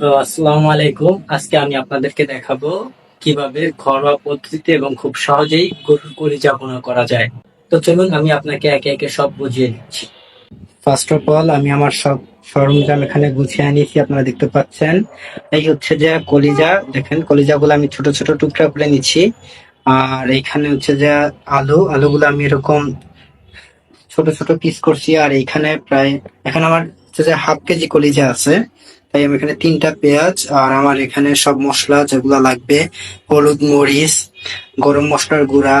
তো আসসালামু আলাইকুম। আজকে আমি আপনাদেরকে দেখাবো কীভাবে ঘরোয়া পদ্ধতিতে এবং খুব সহজেই গরুর কলিজা করা যায়। তো চলুন, আমি আপনাকে একে একে সব বুঝিয়ে দিচ্ছি। ফার্স্ট অফ অল আমি আমার সব সরঞ্জাম এখানে গুছিয়ে আনিয়েছি আপনারা দেখতে পাচ্ছেন। এই হচ্ছে যে কলিজা। দেখেন, কলিজাগুলো আমি ছোট ছোট টুকরা করে নিচ্ছি। আর এইখানে হচ্ছে যে আলু। আলুগুলো আমি এরকম ছোট ছোট পিস করছি। আর এইখানে প্রায়, এখানে আমার হচ্ছে যে হাফ কেজি কলিজা আছে। তাই আমি এখানে তিনটা পেঁয়াজ আর আমার এখানে সব মশলা যেগুলো লাগবে, হলুদ, মরিচ, গরম মশলার গুঁড়া,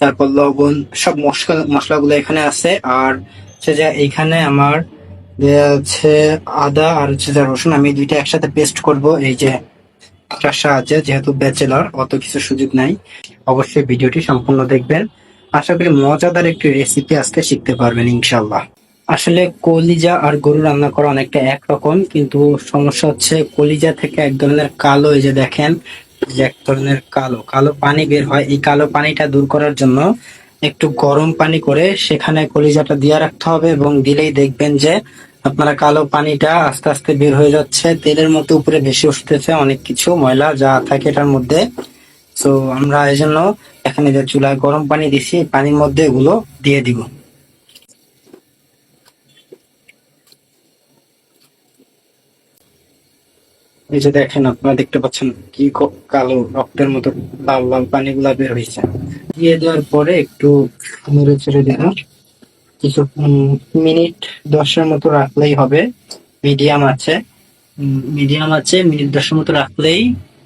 তারপর লবণ, সব মশলা, মশলাগুলো এখানে আছে। আর হচ্ছে যে এইখানে আমার আছে আদা আর হচ্ছে যে রসুন। আমি দুইটা একসাথে পেস্ট করব। এই যে এটার সাহায্যে, যেহেতু ব্যাচেলর অত কিছু সুযোগ নাই। অবশ্যই ভিডিওটি সম্পূর্ণ দেখবেন। আশা করি মজাদার একটি রেসিপি আজকে শিখতে পারবেন ইনশাল্লাহ আসলে কলিজা আর গরু রান্না করা অনেকটা একরকম কিন্তু সমস্যা হচ্ছে কলিজা থেকে এক ধরনের কালো এই যে দেখেন, যে এক ধরনের কালো কালো পানি বের হয়। এই কালো পানিটা দূর করার জন্য একটু গরম পানি করে সেখানে কলিজাটা দিয়ে রাখতে হবে এবং দিলেই দেখবেন যে আপনারা কালো পানিটা আস্তে আস্তে বের হয়ে যাচ্ছে। তেলের মতো উপরে ভেসে উঠতেছে অনেক কিছু, ময়লা যা থাকে এটার মধ্যে। তো আমরা এই জন্য এখানে যে চুলায় গরম পানি দিছি পানির মধ্যে এগুলো দিয়ে দিব। এই যে দেখেন, আপনারা দেখতে পাচ্ছেন কি কালো রক্তের মতো লাল লাল পানিগুলা বের হয়েছে দিয়ে দেওয়ার পরে একটু নেড়ে ছেড়ে দিন কিছু মিনিট দশের মতো রাখলেই হবে। মিডিয়াম আছে। মিডিয়াম আছে, মিনিট দশের মতো রাখলেই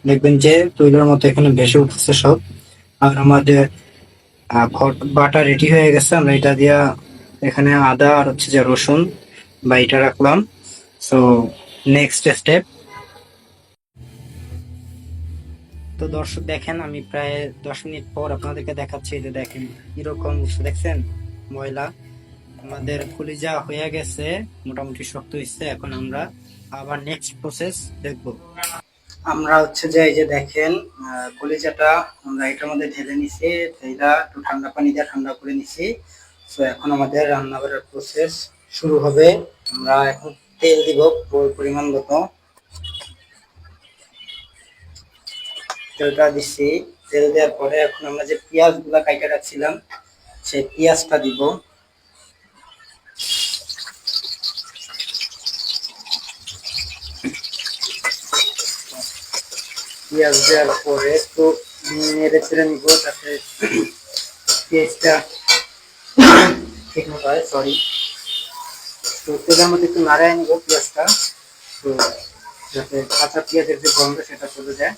দেখবেন যে তৈলের মতো এখানে ভেসে উঠছে সব। আর আমাদের বাটা রেডি হয়ে গেছে। আমরা এটা দিয়া এখানে আদা আর হচ্ছে যে রসুন বা এটা রাখলাম। সো নেক্সট স্টেপ তো দর্শক দেখেন, আমি প্রায় দশ মিনিট পর আপনাদেরকে দেখাচ্ছি যে দেখেন, কীরকম দেখছেন? ময়লা। আমাদের কলিজা হয়ে গেছে, মোটামুটি শক্ত হয়েছে এখন আমরা আবার নেক্সট প্রসেস দেখব। আমরা হচ্ছে যে এই যে দেখেন কলিজাটা আমরা এটার মধ্যে ঢেলে নিছি ঢেলা একটু ঠান্ডা পানি দিয়ে ঠান্ডা করে নিছি। তো এখন আমাদের রান্না করার প্রসেস শুরু হবে। আমরা এখন তেল দিব পরিমাণ মতো তেলটা দিচ্ছি তেল দেওয়ার পরে এখন আমরা যে পেঁয়াজগুলা কাইটা রাখছিলাম, সেই পেঁয়াজটা দিব। পেঁয়াজ দেওয়ার পরে একটু নেড়ে চেড়ে নিব যাতে পেঁয়াজটা ঠিক মতো হয় সরি তো তেলের মধ্যে একটু নাড়ায় নিব পেঁয়াজটা, তো যাতে কাঁচা পেঁয়াজের যে গন্ধ সেটা চলে যায়।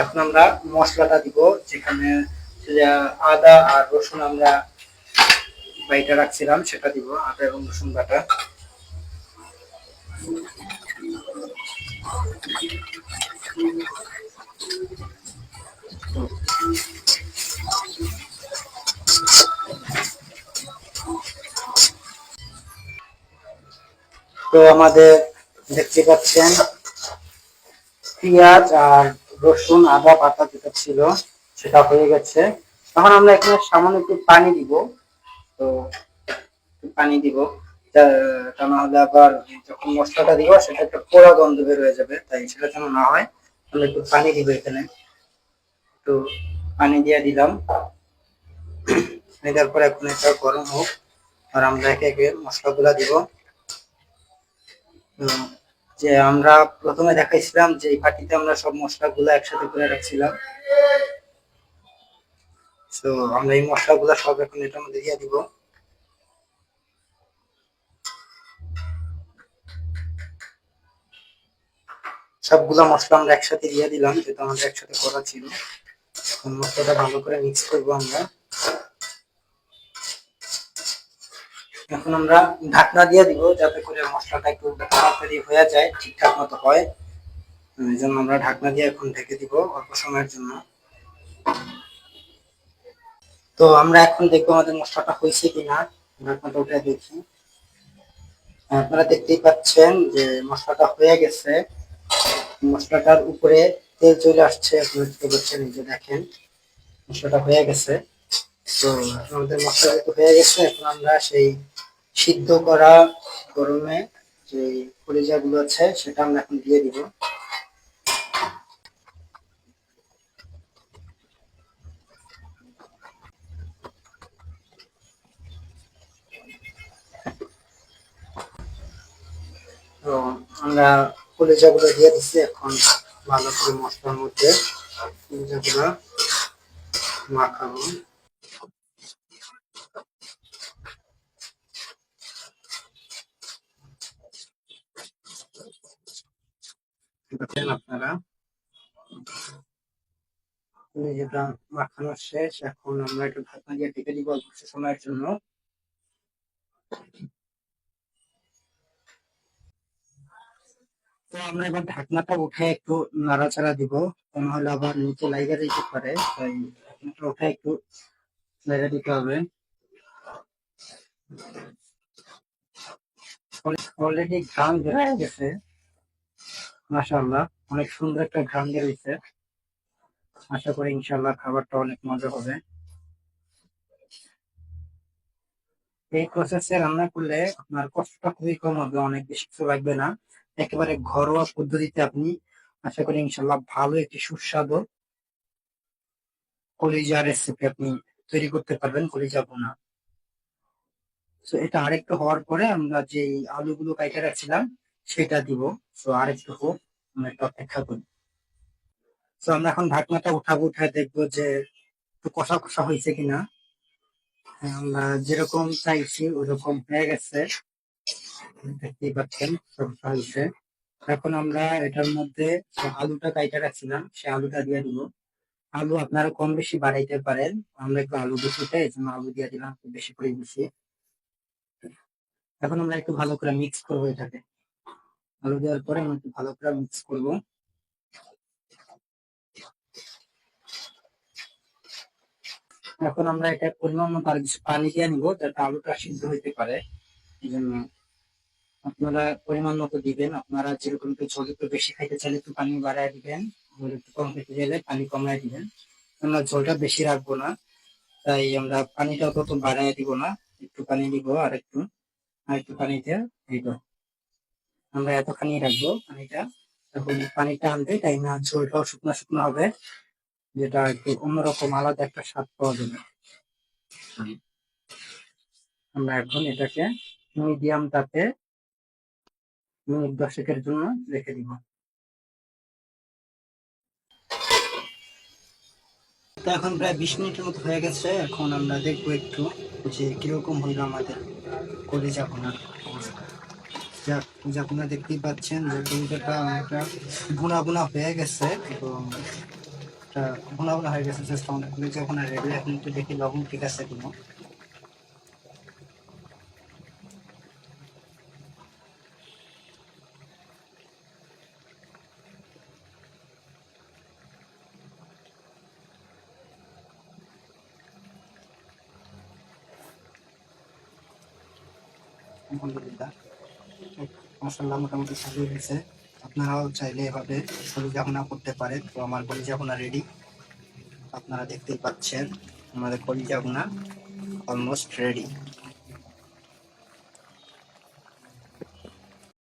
এখন আমরা মশলাটা দিব, যেখানে আদা আর রসুন আমরা বাইটা রাখছিলাম, সেটা দিব, আদা এবং রসুন বাটা। তো আমাদের দেখতে পাচ্ছেন, পেঁয়াজ আর রসুন, আদা পাতা যেটা ছিল, সেটা হয়ে গেছে। তখন আমরা এখানে সামান্য একটু পানি দিব। তো পানি দিব। তা- তা না হলে আবার যখন মশলাটা দিব, সেটা একটা পোড়া গন্ধ বের যাবে। তাই সেটা যেন না হয়, আমরা একটু পানি দিব এখানে। একটু পানি দিয়ে দিলাম। দেওয়ার পরে এখন এটা গরম হোক, আর আমরা একে একে মশলাগুলা দিব। যে আমরা প্রথমে দেখাইছিলাম যে এই পাটিতে আমরা সব মশলাগুলো একসাথে করে রাখছিলাম। তো আমরা এই মশলাগুলো সব এখন এটার মধ্যে দিয়ে দিব। সবগুলো মশলা আমরা একসাথে দিয়ে দিলাম যেটা আমাদের একসাথে করা ছিল। মশলাটা ভালো করে মিক্স করব আমরা। এখন আমরা ঢাকনা দিয়ে দিব যাতে করে মশলাটা একটু তাড়াতাড়ি হয়ে যায়, ঠিকঠাক মতো হয়। এই জন্য আমরা ঢাকনা দিয়ে এখন ঢেকে দিব অল্প সময়ের জন্য। তো আমরা এখন দেখব আমাদের মশলাটা হয়েছে কিনা। ঢাকনাটা উঠে দেখি। আপনারা দেখতেই পাচ্ছেন যে মশলাটা হয়ে গেছে। মশলাটার উপরে তেল চলে আসছে, আপনারা এই যে দেখেন, মশলাটা হয়ে গেছে। তো আমাদের মশলা হয়ে গেছে, এখন আমরা সেই সিদ্ধ করা গরমে যে কলিজাগুলো আছে, সেটা আমরা এখন দিয়ে দিব। তো আমরা কলিজাগুলো দিয়ে দিচ্ছি এখন ভালো করে মশলার মধ্যে। কলিজাগুলো মাখাবো। দেখেন আপনারা। কলিজাটা মাখানো শেষ, এখন আমরা একটু ঢাকনা দিয়ে ঢেকে দিব অল্প সময়ের জন্য। তো আমরা এবার ঢাকনাটা উঠে একটু নাড়াচাড়া দিব। নাহলে আবার নিচে লাইগা যেতে পারে, তাই ঢাকনাটা উঠে একটু নেড়ে দিতে হবে। অলরেডি বের হয়ে গেছে। মাশাআল্লাহ, অনেক সুন্দর একটা ঘ্রাণ বের হয়েছে আশা করি ইনশাআল্লাহ খাবারটা অনেক মজা হবে। এই প্রসেসে রান্না করলে আপনার কষ্টটা খুবই কম হবে, অনেক বেশি কিছু লাগবে না। একেবারে ঘরোয়া পদ্ধতিতে আপনি আশা করি ইনশাল্লাহ ভালো একটি সুস্বাদু কলিজা রেসিপি আপনি তৈরি করতে পারবেন, কলিজা বোনা তো এটা আরেকটু হওয়ার পরে আমরা যে আলুগুলো কাইটে রাখছিলাম সেটা দিব। তো আরেকটু হোক আমরা একটু অপেক্ষা করি। তো আমরা এখন ঢাকনাটা উঠাবো উঠায় দেখব যে একটু কষা কষা হয়েছে কিনা। হ্যাঁ, আমরা যেরকম চাইছি ওরকম হয়ে গেছে। দেখতেই পাচ্ছেন হয়েছে। এখন আমরা এটার মধ্যে আলুটা কাইটা রাখছিলাম সে আলুটা দিয়ে দিব। আলু আপনারা কম বেশি বাড়াইতে পারেন। আমরা একটু আলু বেশি চাই এই জন্য আলু দিয়ে দিলাম একটু বেশি করে দিচ্ছি এখন আমরা একটু ভালো করে মিক্স করব এটাকে। আলু দেওয়ার পরে আমরা একটু ভালো করে মিক্স করব। এখন আমরা এটা পরিমাণ মতো আর কিছু পানি দিয়ে নিবো, যাতে আলুটা সিদ্ধ হইতে পারে। এই জন্য আপনারা পরিমাণ মতো দিবেন। আপনারা যেরকম একটু ঝোল একটু বেশি খাইতে চাইলে একটু পানি বাড়ায় দিবেন। একটু কম খেতে চাইলে পানি কমায় দিবেন। আমরা ঝোলটা বেশি রাখব না, তাই আমরা পানিটা তত বাড়ায় দিব না। একটু পানি দিব আর একটু আর একটু পানি দিয়ে দিব। আমরা এতখানি রাখব পানিটা। এখন পানিটা আনতে তাই না, ঝোলটাও শুকনো শুকনো হবে। যেটা একটু অন্যরকম আলাদা একটা স্বাদ পাওয়া যাবে। আমরা এখন এটাকে মিডিয়াম তাপে মিনিট দশেকের জন্য রেখে দিব। এখন প্রায় বিশ মিনিটের মতো হয়ে গেছে। এখন আমরা দেখব একটু যে কীরকম হইল আমাদের কলিজা ভুনার অবস্থা। যে আপনারা দেখতেই পাচ্ছেন যে কলিজাটা অনেকটা বুনা বুনা হয়ে গেছে এবং বুনা বুনা হয়ে গেছে আমাদের কলিজা ভুনা রেডি এখন একটু দেখি লবণ ঠিক আছে কিনা। আলহামদুলিল্লাহ মশলা মোটামুটি সাজু হয়েছে আপনারাও চাইলে এভাবে কলিজাপনা করতে পারেন। তো আমার কলিজাপনা রেডি আপনারা দেখতেই পাচ্ছেন, আমাদের কলিজাপনা অলমোস্ট রেডি